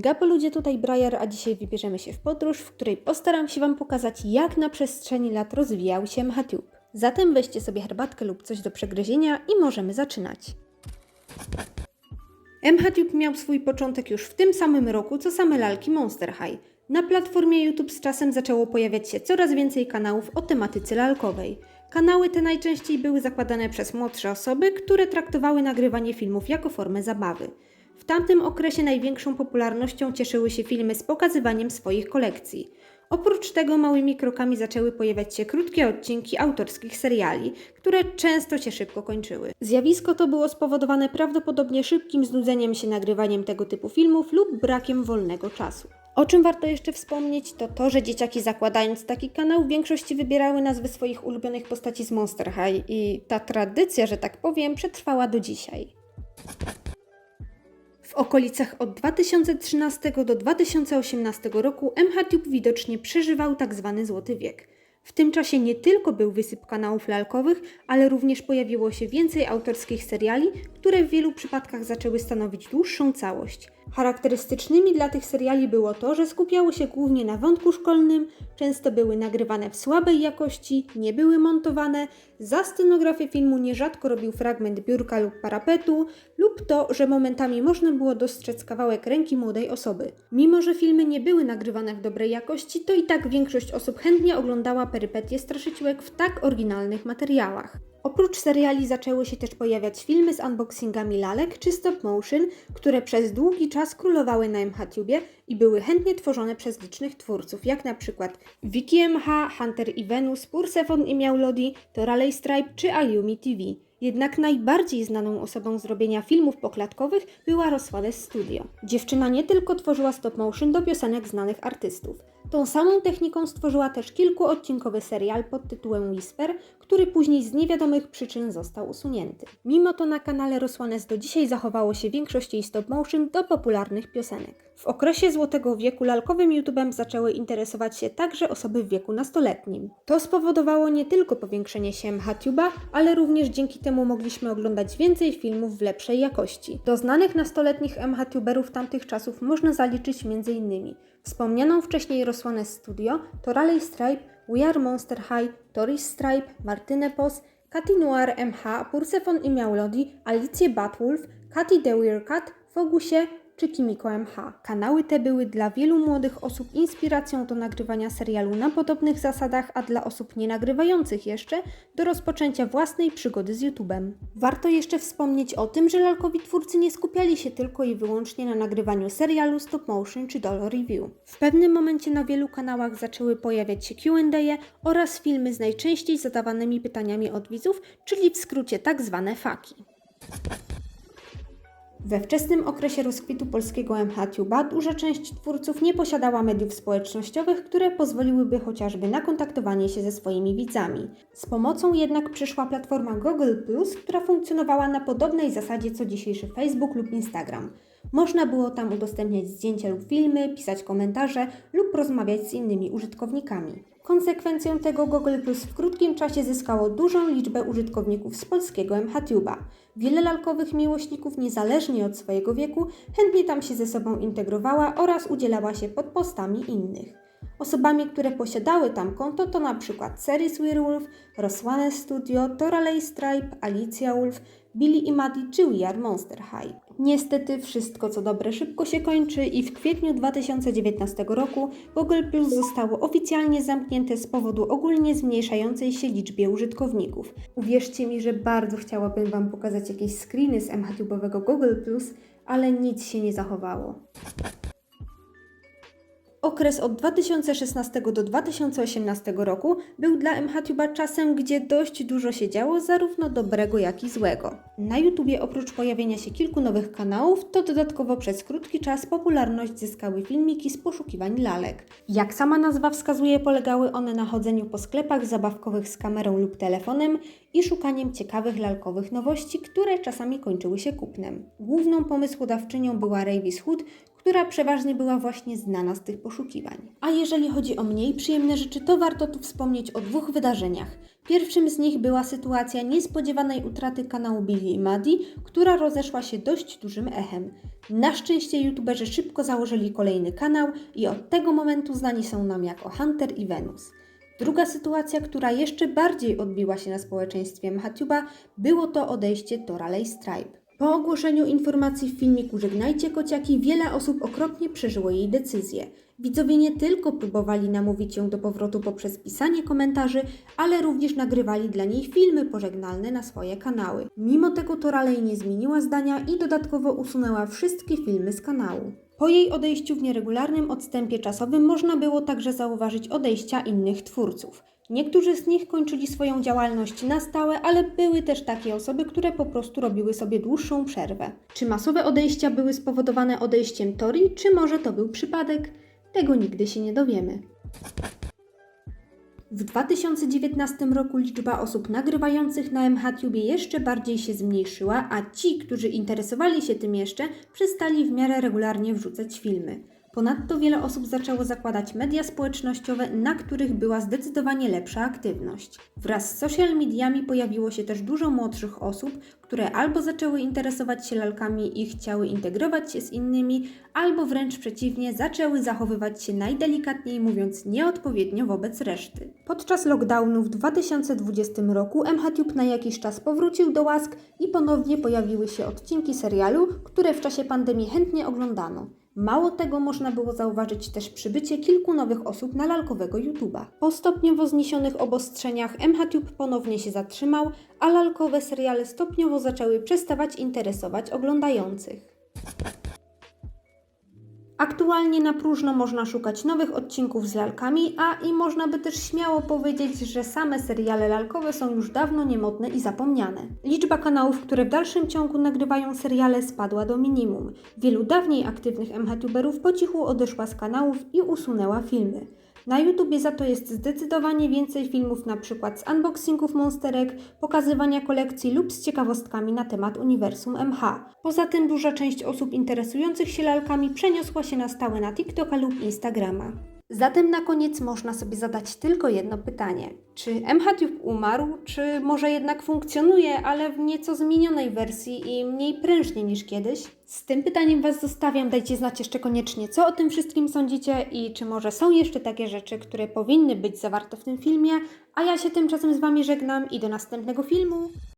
Gapo ludzie tutaj Briar, a dzisiaj wybierzemy się w podróż, w której postaram się Wam pokazać, jak na przestrzeni lat rozwijał się MHTube. Zatem weźcie sobie herbatkę lub coś do przegryzienia i możemy zaczynać. MHTube miał swój początek już w tym samym roku, co same lalki Monster High. Na platformie YouTube z czasem zaczęło pojawiać się coraz więcej kanałów o tematyce lalkowej. Kanały te najczęściej były zakładane przez młodsze osoby, które traktowały nagrywanie filmów jako formę zabawy. W tamtym okresie największą popularnością cieszyły się filmy z pokazywaniem swoich kolekcji. Oprócz tego małymi krokami zaczęły pojawiać się krótkie odcinki autorskich seriali, które często się szybko kończyły. Zjawisko to było spowodowane prawdopodobnie szybkim znudzeniem się nagrywaniem tego typu filmów lub brakiem wolnego czasu. O czym warto jeszcze wspomnieć, to to, że dzieciaki zakładając taki kanał w większości wybierały nazwy swoich ulubionych postaci z Monster High i ta tradycja, że tak powiem, przetrwała do dzisiaj. Okolicach od 2013 do 2018 roku MHTube widocznie przeżywał tak zwany złoty wiek. W tym czasie nie tylko był wysyp kanałów lalkowych, ale również pojawiło się więcej autorskich seriali, które w wielu przypadkach zaczęły stanowić dłuższą całość. Charakterystycznymi dla tych seriali było to, że skupiało się głównie na wątku szkolnym, często były nagrywane w słabej jakości, nie były montowane, za scenografię filmu nierzadko robił fragment biurka lub parapetu, lub to, że momentami można było dostrzec kawałek ręki młodej osoby. Mimo, że filmy nie były nagrywane w dobrej jakości, to i tak większość osób chętnie oglądała perypetie straszyciółek w tak oryginalnych materiałach. Oprócz seriali zaczęły się też pojawiać filmy z unboxingami lalek czy stop motion, które przez długi czas królowały na MHTubie i były chętnie tworzone przez licznych twórców, jak na przykład Vicky MH, Hunter i Venus, Pursefon i Miaulodi, Toralei Stripe czy Aliumi TV. Jednak najbardziej znaną osobą z robienia filmów poklatkowych była Roswales Studio. Dziewczyna nie tylko tworzyła stop motion do piosenek znanych artystów. Tą samą techniką stworzyła też kilkuodcinkowy serial pod tytułem Whisper, który później z niewiadomych przyczyn został usunięty. Mimo to na kanale Rosłanes do dzisiaj zachowało się większość jej stop motion do popularnych piosenek. W okresie Złotego Wieku lalkowym YouTubem zaczęły interesować się także osoby w wieku nastoletnim. To spowodowało nie tylko powiększenie się MHTube'a, ale również dzięki temu mogliśmy oglądać więcej filmów w lepszej jakości. Do znanych nastoletnich MHTuberów tamtych czasów można zaliczyć m.in. wspomnianą wcześniej Rosłanes Studio, Toralei Stripe, We Are Monster High, Toris Stripe, Martynę Pos, Katy Noir MH, Pursefon i Miaulodi, Alicję Batwolf, Katy The Weirkat, Fogusie czy Kimiko MH. Kanały te były dla wielu młodych osób inspiracją do nagrywania serialu na podobnych zasadach, a dla osób nie nagrywających jeszcze do rozpoczęcia własnej przygody z YouTubem. Warto jeszcze wspomnieć o tym, że lalkowi twórcy nie skupiali się tylko i wyłącznie na nagrywaniu serialu stop motion czy dollar review. W pewnym momencie na wielu kanałach zaczęły pojawiać się Q&A oraz filmy z najczęściej zadawanymi pytaniami od widzów, czyli w skrócie tak zwane faki. We wczesnym okresie rozkwitu polskiego MHTube'a duża część twórców nie posiadała mediów społecznościowych, które pozwoliłyby chociażby na kontaktowanie się ze swoimi widzami. Z pomocą jednak przyszła platforma Google+, która funkcjonowała na podobnej zasadzie co dzisiejszy Facebook lub Instagram. Można było tam udostępniać zdjęcia lub filmy, pisać komentarze lub rozmawiać z innymi użytkownikami. Konsekwencją tego Google Plus w krótkim czasie zyskało dużą liczbę użytkowników z polskiego MHTube'a. Wiele lalkowych miłośników, niezależnie od swojego wieku, chętnie tam się ze sobą integrowała oraz udzielała się pod postami innych. Osobami, które posiadały tam konto to przykład Ceris Werewolf, Roswane Studio, Toralei Stripe, Alicia Wolf, Billy i Maddie czy We Are Monster High. Niestety wszystko co dobre szybko się kończy i w kwietniu 2019 roku Google Plus zostało oficjalnie zamknięte z powodu ogólnie zmniejszającej się liczbie użytkowników. Uwierzcie mi, że bardzo chciałabym Wam pokazać jakieś screeny z MHTube'owego Google Plus, ale nic się nie zachowało. Okres od 2016 do 2018 roku był dla MHTube'a czasem, gdzie dość dużo się działo, zarówno dobrego, jak i złego. Na YouTubie oprócz pojawienia się kilku nowych kanałów, to dodatkowo przez krótki czas popularność zyskały filmiki z poszukiwań lalek. Jak sama nazwa wskazuje, polegały one na chodzeniu po sklepach zabawkowych z kamerą lub telefonem i szukaniem ciekawych lalkowych nowości, które czasami kończyły się kupnem. Główną pomysłodawczynią była Ravis Hood, która przeważnie była właśnie znana z tych poszukiwań. A jeżeli chodzi o mniej przyjemne rzeczy, to warto tu wspomnieć o dwóch wydarzeniach. Pierwszym z nich była sytuacja niespodziewanej utraty kanału Billy i Maddie, która rozeszła się dość dużym echem. Na szczęście youtuberzy szybko założyli kolejny kanał i od tego momentu znani są nam jako Hunter i Venus. Druga sytuacja, która jeszcze bardziej odbiła się na społeczeństwie MHTube'a, było to odejście Toralej Stripe. Po ogłoszeniu informacji w filmiku Żegnajcie kociaki, wiele osób okropnie przeżyło jej decyzję. Widzowie nie tylko próbowali namówić ją do powrotu poprzez pisanie komentarzy, ale również nagrywali dla niej filmy pożegnalne na swoje kanały. Mimo tego Toralej nie zmieniła zdania i dodatkowo usunęła wszystkie filmy z kanału. Po jej odejściu w nieregularnym odstępie czasowym można było także zauważyć odejścia innych twórców. Niektórzy z nich kończyli swoją działalność na stałe, ale były też takie osoby, które po prostu robiły sobie dłuższą przerwę. Czy masowe odejścia były spowodowane odejściem Tori, czy może to był przypadek? Tego nigdy się nie dowiemy. W 2019 roku liczba osób nagrywających na MHTube jeszcze bardziej się zmniejszyła, a ci, którzy interesowali się tym jeszcze, przestali w miarę regularnie wrzucać filmy. Ponadto wiele osób zaczęło zakładać media społecznościowe, na których była zdecydowanie lepsza aktywność. Wraz z social mediami pojawiło się też dużo młodszych osób, które albo zaczęły interesować się lalkami i chciały integrować się z innymi, albo wręcz przeciwnie, zaczęły zachowywać się najdelikatniej mówiąc nieodpowiednio wobec reszty. Podczas lockdownu w 2020 roku MHTube na jakiś czas powrócił do łask i ponownie pojawiły się odcinki serialu, które w czasie pandemii chętnie oglądano. Mało tego można było zauważyć też przybycie kilku nowych osób na lalkowego YouTube'a. Po stopniowo zniesionych obostrzeniach MHTube ponownie się zatrzymał, a lalkowe seriale stopniowo zaczęły przestawać interesować oglądających. Aktualnie na próżno można szukać nowych odcinków z lalkami, a i można by też śmiało powiedzieć, że same seriale lalkowe są już dawno niemodne i zapomniane. Liczba kanałów, które w dalszym ciągu nagrywają seriale spadła do minimum. Wielu dawniej aktywnych MHTuberów po cichu odeszła z kanałów i usunęła filmy. Na YouTubie za to jest zdecydowanie więcej filmów przykład z unboxingów monsterek, pokazywania kolekcji lub z ciekawostkami na temat uniwersum MH. Poza tym duża część osób interesujących się lalkami przeniosła się na stałe na TikToka lub Instagrama. Zatem na koniec można sobie zadać tylko jedno pytanie. Czy MHTube umarł, czy może jednak funkcjonuje, ale w nieco zmienionej wersji i mniej prężnie niż kiedyś? Z tym pytaniem Was zostawiam. Dajcie znać jeszcze koniecznie, co o tym wszystkim sądzicie i czy może są jeszcze takie rzeczy, które powinny być zawarte w tym filmie. A ja się tymczasem z Wami żegnam i do następnego filmu.